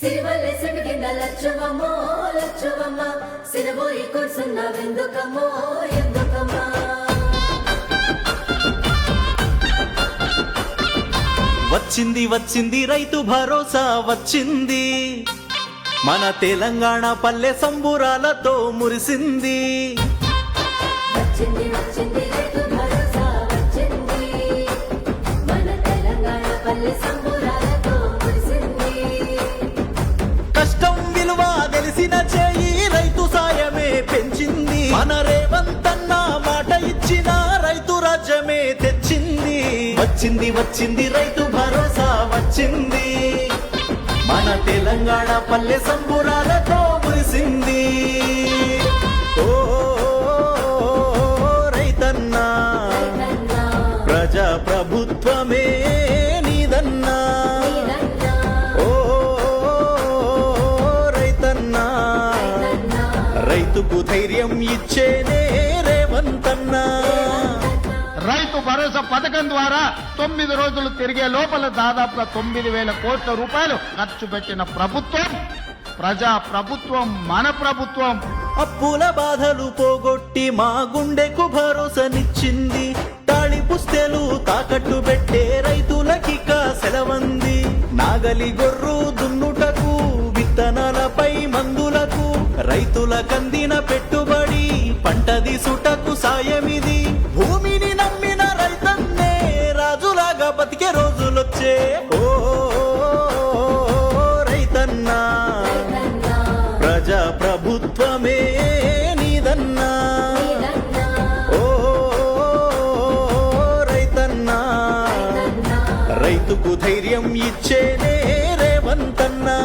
సిరివల్లె సిడిగిన లచ్చవమ్మో లచ్చవమ్మ. సిరబోయి కూర్చున్నావెందుకమ్మో ఎందుకమ్మా వచ్చింది వచ్చింది రైతు భరోసా వచ్చింది. మన తెలంగాణ పల్లె సంబురాలతో మురిసింది. తెలిసిన చేయి రైతు సాయమే పెంచింది. మన రేవంతన్న మాట ఇచ్చిన రైతు రాజ్యమే తెచ్చింది. వచ్చింది వచ్చింది రైతు భరోసా వచ్చింది. మన తెలంగాణ పల్లె సంబురాలతో మురిసింది. రైతుకు ధైర్యం ఇచ్చేనే రేవంతన్నా? రైతు భరోసా పథకం ద్వారా తొమ్మిది రోజులు తిరిగే లోపల దాదాపుగా తొమ్మిది వేల కోట్ల రూపాయలు ఖర్చు పెట్టిన ప్రభుత్వం ప్రజా ప్రభుత్వం మన ప్రభుత్వం. అప్పుల బాధలు పోగొట్టి మా గుండెకు భరోసానిచ్చింది. తాళి పుస్తెలు తాకట్టు పెట్టే రైతులకిక సెలవంది. నాగలి గొర్రు దున్ను రైతుల కందిన పెట్టుబడి పంటది సుటకు సాయమిది. భూమిని నమ్మిన రైతన్నే రాజులాగా బతికే రోజులొచ్చే. ఓ రైతన్నా ప్రజా ప్రభుత్వమే నీదన్నా. ఓ రైతన్నా రైతుకు ధైర్యం ఇచ్చేనే రేవంతన్నా.